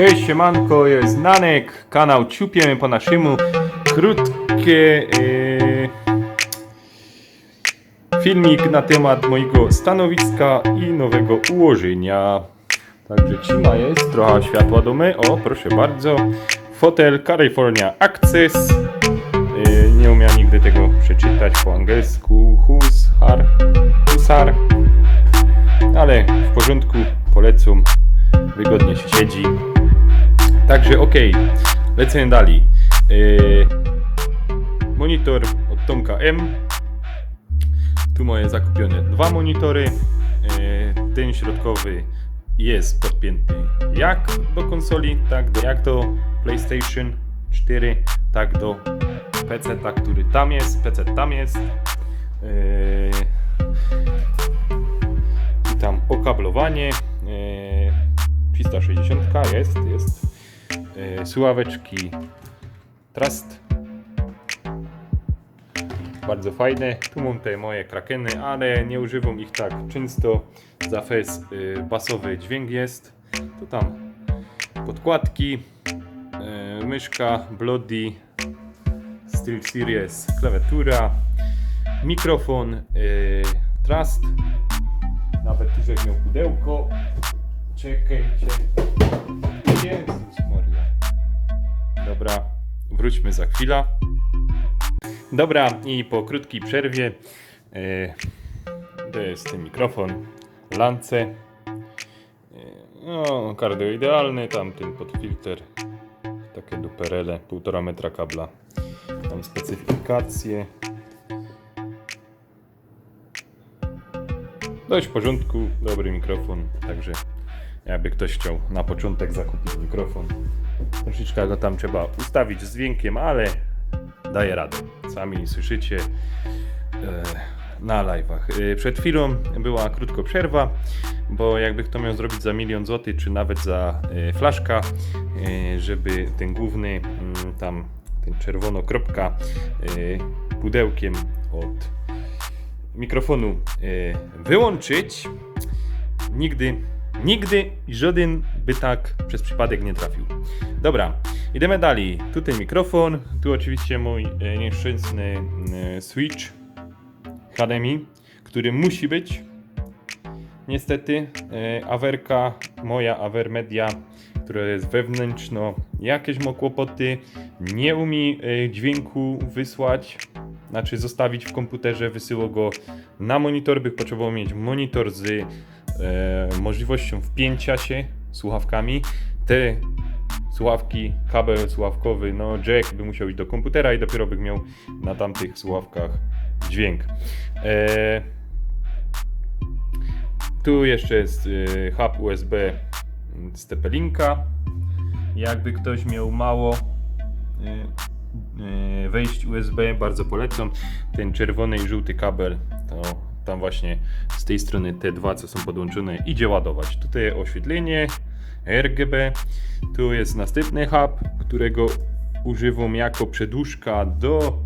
Cześć, siemanko, jest Nanek, kanał Ciupiemy po naszemu. Krótkie e, filmik na temat mojego stanowiska i nowego ułożenia. Także cima jest, trochę światła domy. O, proszę bardzo. Fotel California Access. E, nie umiałem nigdy tego przeczytać po angielsku. Hushar. Husar. Ale w porządku, polecam. Wygodnie się siedzi. Także ok, lecę dalej. Yy, monitor od Tomka M. Tu moje zakupione dwa monitory. Yy, ten środkowy jest podpięty jak do konsoli, tak do, jak do PlayStation 4, tak do PC, tak, który tam jest. PC tam jest. Yy, i tam okablowanie. Yy, 360 jest, jest. Yy, słuchaweczki Trust. Bardzo fajne. Tu mam te moje krakeny, ale nie używam ich tak często. Za fez yy, basowy dźwięk jest. Tu tam podkładki, yy, myszka, Bloody, Steel Series, klawiatura, mikrofon, Trust. Nawet tu miał pudełko. Czekajcie. Jezus. Dobra, wróćmy za chwilę. Dobra, i po krótkiej przerwie e, to jest ten mikrofon Lance. E, no, kardio idealny, tamten pod filtr. Takie duperele, półtora metra kabla. Tam specyfikacje. Dość w porządku, dobry mikrofon, także jakby ktoś chciał na początek zakupić mikrofon, troszeczkę go tam trzeba ustawić z dźwiękiem, ale daje radę. Sami słyszycie e, na live'ach. E, przed chwilą była krótko przerwa, bo jakby kto miał zrobić za milion złotych, czy nawet za e, flaszka, żeby ten główny mm, tam, ten czerwono kropka pudełkiem od mikrofonu wyłączyć. Nigdy, nigdy żaden by tak przez przypadek nie trafił. Dobra, idziemy dalej. Tutaj mikrofon, tu oczywiście mój e, nieszczęsny e, switch HDMI, który musi być. Niestety, e, awerka, moja Avermedia, która jest wewnętrzno, jakieś ma kłopoty, nie umie dźwięku wysłać, znaczy zostawić w komputerze, wysyło go na monitor, by potrzebował mieć monitor z możliwością wpięcia się słuchawkami. Te słuchawki, kabel słuchawkowy, no jack by musiał iść do komputera i dopiero by miał na tamtych słuchawkach dźwięk. E, tu jeszcze jest e, hub USB z Tepelinka. Jakby ktoś miał mało e, e, wejść USB, bardzo polecam. Ten czerwony i żółty kabel to tam właśnie z tej strony te dwa, co są podłączone, idzie ładować. Tutaj oświetlenie RGB. Tu jest następny hub, którego używam jako przedłużka do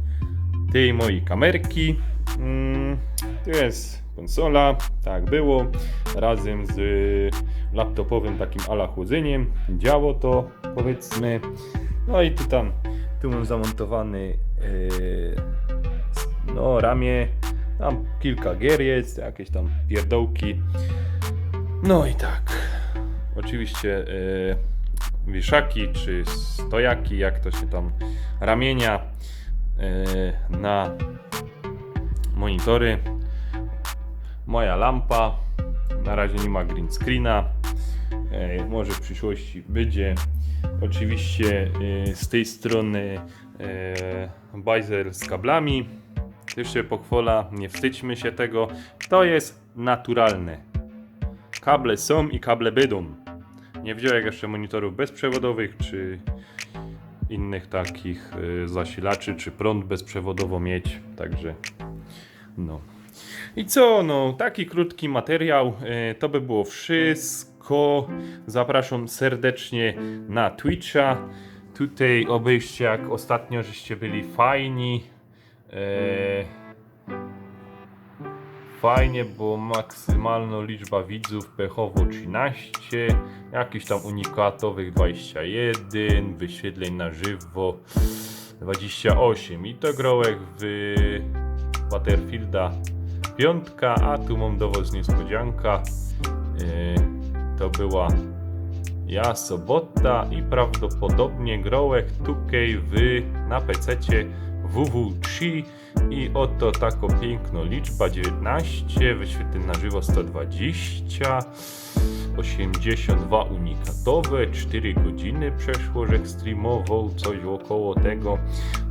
tej mojej kamerki. Mm, tu jest konsola, tak było, razem z laptopowym takim ala chłodzeniem. Działo to, powiedzmy. No i tu tam, tu mam zamontowany yy, no ramię, tam kilka gier jest, jakieś tam pierdołki. No i tak. Oczywiście yy, czy stojaki, jak to się tam ramienia yy, na monitory. Moja lampa. Na razie nie ma green screena. Yy, może w przyszłości będzie. Oczywiście yy, z tej strony yy, bajzer z kablami. Też się pochwala, nie wstydźmy się tego. To jest naturalne. Kable są i kable będą. Nie wziąłem jeszcze monitorów bezprzewodowych, czy innych takich y, zasilaczy, czy prąd bezprzewodowo mieć. Także no. I co, no, taki krótki materiał. y, To by było wszystko. Zapraszam serdecznie na Twitcha. Tutaj obejście jak ostatnio, żeście byli fajni. E, fajnie, bo maksymalna liczba widzów pechowo 13, jakiś tam unikatowych 21, wyświetleń na żywo 28 i to grołek w Battlefielda piątka, a tu mam do was niespodzianka. Yy, to była ja sobota i prawdopodobnie grołek tukej w na PC WW3 i oto taką piękną liczba 19, wyświetleń na żywo 120, 82 unikatowe, 4 godziny przeszło, że streamował, coś około tego,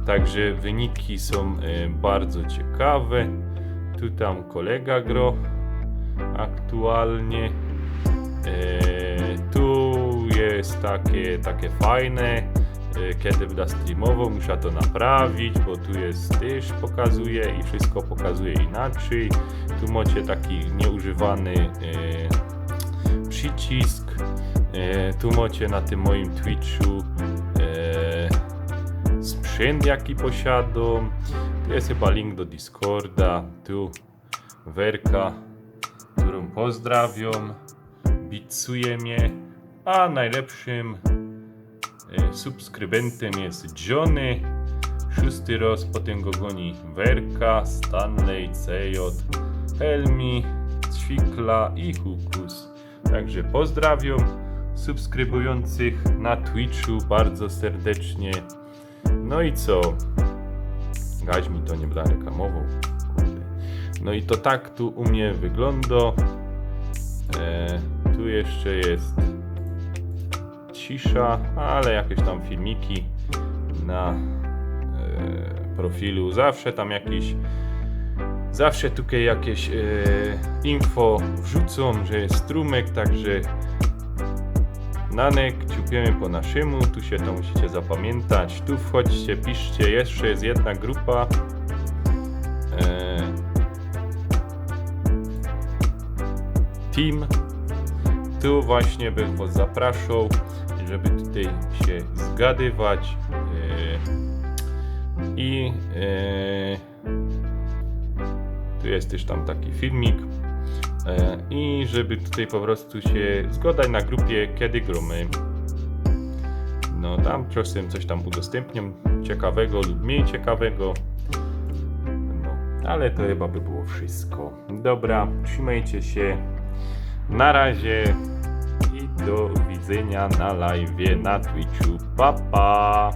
także wyniki są e, bardzo ciekawe. Tu tam kolega gro aktualnie. E, tu jest takie, takie fajne. E, Kiedy będę streamował, muszę to naprawić, bo tu jest też pokazuje i wszystko pokazuje inaczej. Tu macie taki nieużywany e, przycisk. E, tu macie na tym moim Twitchu e, sprzęt jaki posiadam. Tu jest chyba link do Discorda. Tu Werka, którą pozdrawiam. Bicuje mnie. A najlepszym subskrybentem jest Johnny. Szósty roz, potem go goni Werka, Stanley, CJ, Helmi, Ćwikla i Hukus. Także pozdrawiam subskrybujących na Twitchu bardzo serdecznie. No i co? Gaś mi to nie będę. No i to tak tu u mnie wygląda. E, tu jeszcze jest cisza, ale jakieś tam filmiki na e, profilu. Zawsze tam jakiś zawsze tutaj jakieś e, info wrzucą, że jest strumyk, także Nanek, ciupiemy po naszemu, tu się to musicie zapamiętać. Tu wchodźcie, piszcie, jeszcze jest jedna grupa. E, team. Tu właśnie bym was zapraszał, żeby tutaj się zgadywać. E, I e, tu jest też tam taki filmik. E, I żeby tutaj po prostu się zgadać na grupie, kiedy gromy. No tam czasem coś tam udostępniam ciekawego lub mniej ciekawego. No, ale to chyba by było wszystko. Dobra, trzymajcie się. Na razie do widzenia na live na Twitchu. Pa pa!